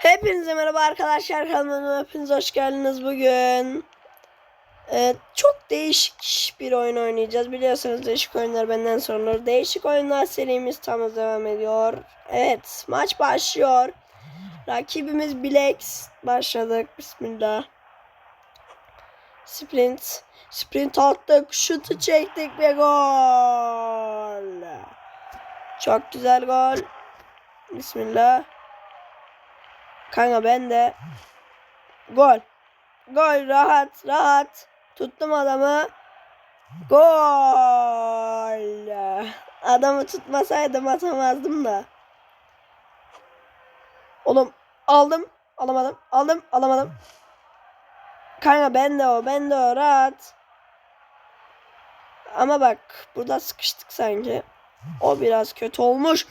Hepinize merhaba arkadaşlar kanalıma hepiniz hoş geldiniz bugün. Ee, çok değişik bir oyun oynayacağız. Biliyorsunuz değişik oyunlar benden sorulur. Değişik oyunlar serimiz tam devam ediyor. Evet maç başlıyor. Rakibimiz Bilex. Başladık. Bismillah. Sprint. Sprint attık. Şutu çektik ve gol. Çok güzel gol. Bismillah. Kanka ben de gol. Gol rahat rahat. Tuttum adamı. Gol. Adamı tutmasaydım atamazdım da. Oğlum aldım. Alamadım. Aldım. Alamadım. Kanka ben de o. Ben de o. Rahat. Ama bak burada sıkıştık sanki. O biraz kötü olmuş.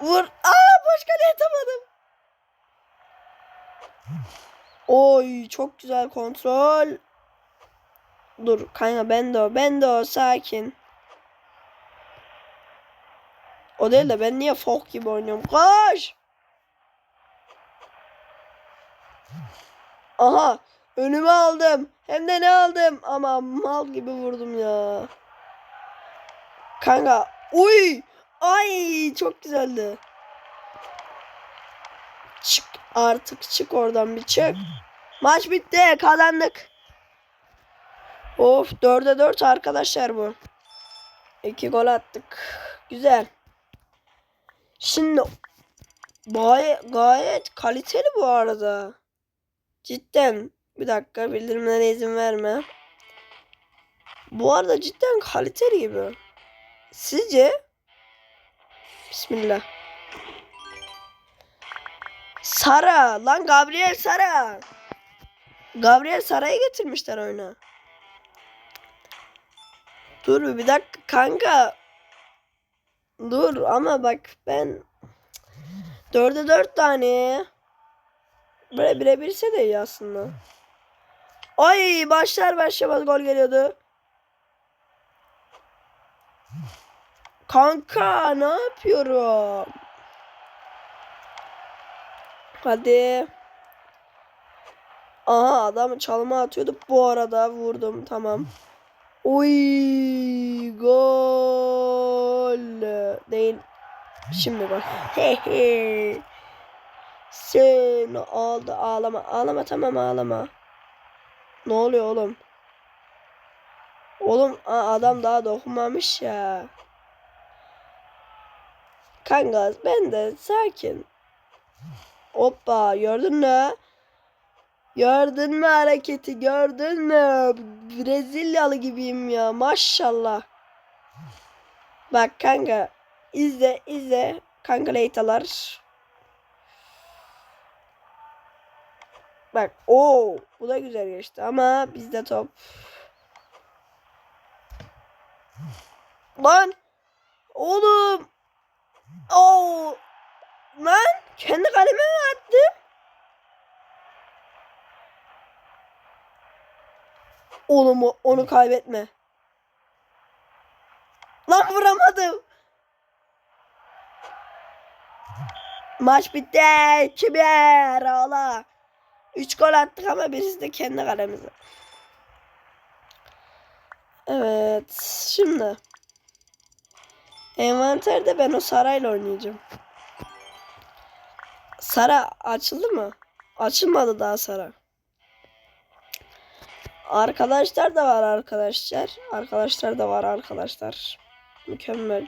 Vur. Aa boş kaleye atamadım. Oy çok güzel kontrol. Dur kanka ben de o. Ben de o sakin. O değil de ben niye fok gibi oynuyorum? Koş. Aha önüme aldım. Hem de ne aldım? Ama mal gibi vurdum ya. Kanka. Uy. Ay çok güzeldi. Artık çık oradan bir çık. Maç bitti kazandık. Of 4'e 4 arkadaşlar bu. 2 gol attık. Güzel. Şimdi gayet, gayet kaliteli bu arada. Cidden. Bir dakika bildirimlere izin verme. Bu arada cidden kaliteli gibi. Sizce? Bismillah. Sara. Lan Gabriel Sara. Gabriel Sara'yı getirmişler oyuna. Dur bir dakika kanka. Dur ama bak ben dörde dört tane. Böyle birebirse de iyi aslında. Ay başlar başlamaz gol geliyordu. Kanka ne yapıyorum? Hadi. Aha adam çalma atıyordu. Bu arada vurdum. Tamam. Oy gol. Değil. Şimdi gol. Hehe. Sen aldı ağlama. Ağlama tamam ağlama. Ne oluyor oğlum? Oğlum adam daha dokunmamış ya. Kanka ben de sakin. Hoppa gördün mü? Gördün mü hareketi gördün mü? Brezilyalı gibiyim ya maşallah. Bak kanka izle izle kanka leytalar. Bak o bu da güzel geçti ama bizde top. Lan oğlum. Oo. Lan kendi kaleme mi attım? Oğlum onu kaybetme. Lan vuramadım. Maç bitti. Kiber ağla. 3 gol attık ama birisi de kendi kalemize. Evet. Şimdi. Envanterde ben o sarayla oynayacağım. Sara açıldı mı? Açılmadı daha Sara. Arkadaşlar da var arkadaşlar. Arkadaşlar da var arkadaşlar. Mükemmel.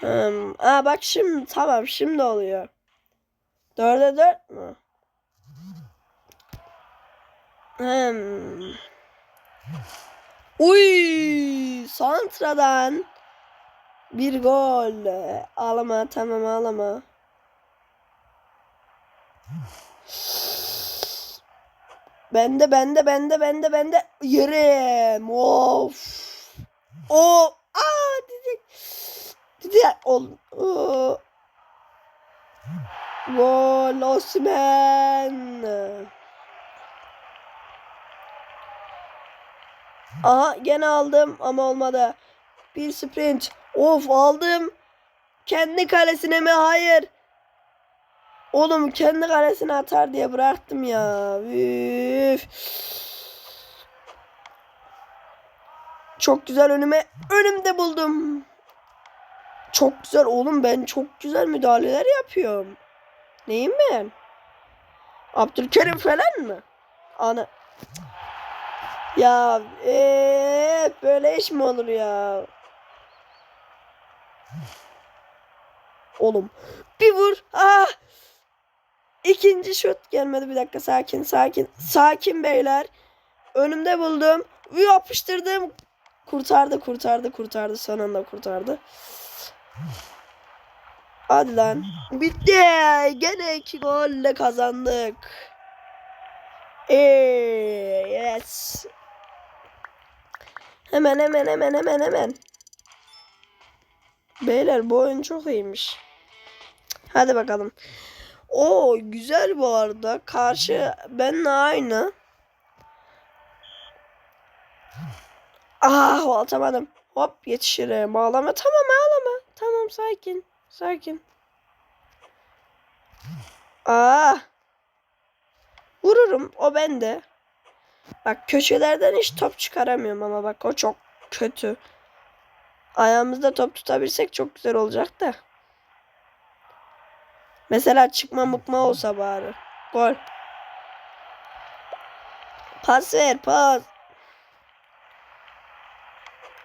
Hmm. Aa bak şimdi tamam şimdi oluyor. Dörde dört mü? Hmm. Uy, Santra'dan bir gol. Ağlama tamam ağlama. Bende bende bende bende bende yerim. Of. O aa dedi. Dedi ol. Gol Osman. Aha gene aldım ama olmadı. Bir sprint. Of aldım. Kendi kalesine mi? Hayır. Oğlum kendi kalesine atar diye bıraktım ya. Üf. Çok güzel önüme önümde buldum. Çok güzel oğlum ben çok güzel müdahaleler yapıyorum. Neyim ben? Abdülkerim falan mı? Ana. Ya eee böyle iş mi olur ya? Oğlum bir vur. Ah! İkinci şut gelmedi bir dakika sakin sakin. Sakin beyler. Önümde buldum. Yapıştırdım. Kurtardı kurtardı kurtardı son anda kurtardı. Hadi lan. Bitti. Gene iki golle kazandık. Eee yes. Hemen hemen hemen hemen hemen. Beyler bu oyun çok iyiymiş. Hadi bakalım. O güzel bu arada. Karşı benle aynı. Ah atamadım. Hop yetişirim. Ağlama. Tamam ağlama. Tamam sakin. Sakin. Ah. Vururum. O bende. Bak köşelerden hiç top çıkaramıyorum ama bak o çok kötü. Ayağımızda top tutabilsek çok güzel olacak da. Mesela çıkma mıkma olsa bari. Gol. Pas ver pas.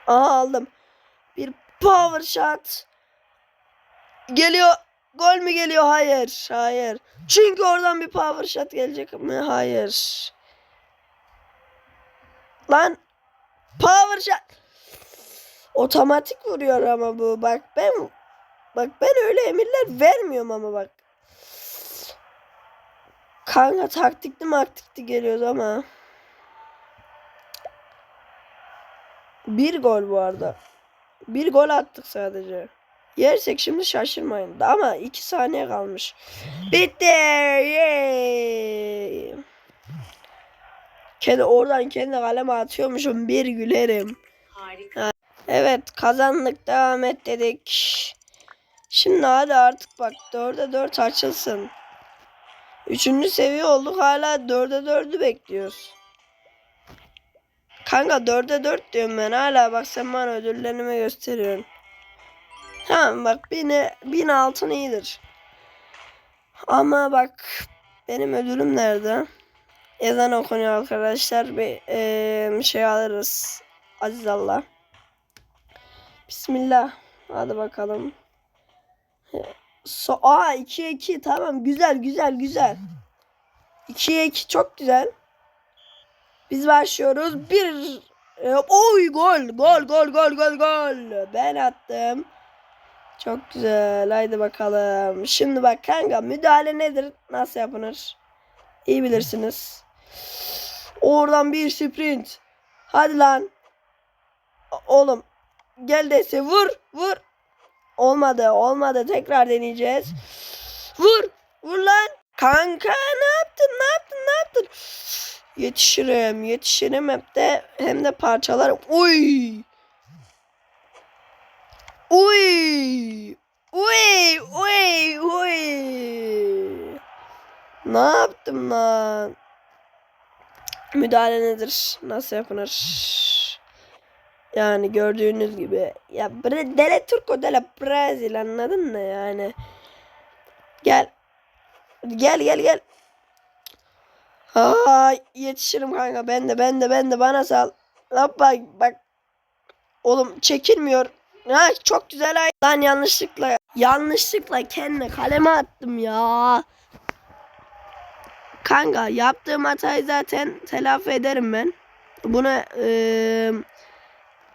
Aha aldım. Bir power shot. Geliyor. Gol mü geliyor? Hayır. Hayır. Çünkü oradan bir power shot gelecek mi? Hayır. Lan. Power shot. Otomatik vuruyor ama bu. Bak ben bak ben öyle emirler vermiyorum ama bak. Kanka taktikli maktikli geliyoruz ama. Bir gol bu arada. Bir gol attık sadece. Yersek şimdi şaşırmayın. Ama iki saniye kalmış. Bitti. Yay. Kendi oradan kendi kaleme atıyormuşum. Bir gülerim. Harika. Evet kazandık devam et dedik. Şimdi hadi artık bak 4'e 4 açılsın. Üçüncü seviye olduk hala 4'e 4'ü bekliyoruz. Kanka 4'e 4 diyorum ben hala bak sen bana ödüllerimi gösteriyorsun. Tamam bak bine, bin altın iyidir. Ama bak benim ödülüm nerede? Ezan okunuyor arkadaşlar. Bir eee, şey alırız. Aziz Allah. Bismillah. Hadi bakalım. So Aa 2'ye 2 tamam güzel güzel güzel. 2'ye 2 çok güzel. Biz başlıyoruz. Bir e, oy gol gol gol gol gol gol. Ben attım. Çok güzel. Haydi bakalım. Şimdi bak kanka müdahale nedir? Nasıl yapılır? İyi bilirsiniz. Oradan bir sprint. Hadi lan. Oğlum Gel dese vur vur. Olmadı olmadı tekrar deneyeceğiz. Vur vur lan. Kanka ne yaptın ne yaptın ne yaptın? Yetişirim yetişirim hep de hem de parçalarım. Uy. Uy. Uy uy uy. Ne yaptım lan? Müdahale nedir? Nasıl yapılır? Yani gördüğünüz gibi ya dele Turco dele Brazil anladın mı yani? Gel. Gel gel gel. Ay yetişirim kanka ben de ben de ben de bana sal. Lan bak bak. Oğlum çekilmiyor. Ha çok güzel ay. Lan yanlışlıkla yanlışlıkla kendine kaleme attım ya. Kanka yaptığım hatayı zaten telafi ederim ben. Bunu eee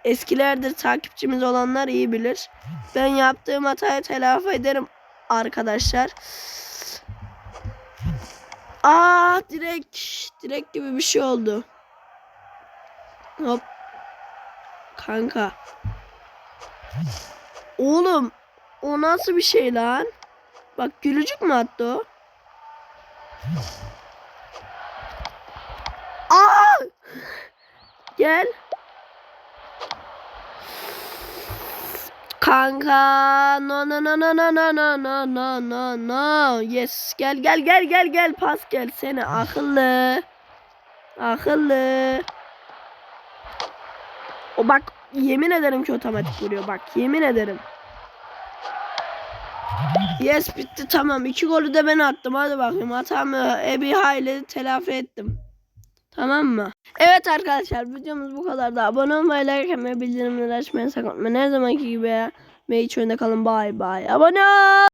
eskilerdir takipçimiz olanlar iyi bilir. Ben yaptığım hatayı telafi ederim arkadaşlar. Aa direkt direkt gibi bir şey oldu. Hop. Kanka. Oğlum o nasıl bir şey lan? Bak gülücük mü attı o? Aa! Gel. Kanka no no no no no no no no no no no yes gel gel gel gel gel pas gel seni akıllı akıllı o bak yemin ederim ki otomatik vuruyor bak yemin ederim yes bitti tamam iki golü de ben attım hadi bakayım hatamı e, bir hayli telafi ettim Tamam mı? Evet arkadaşlar videomuz bu kadar da abone olmayı, like etmeyi, bildirimleri açmayı sakın unutmayın. Her zamanki gibi ve hiç önde kalın. Bye bye. Abone ol.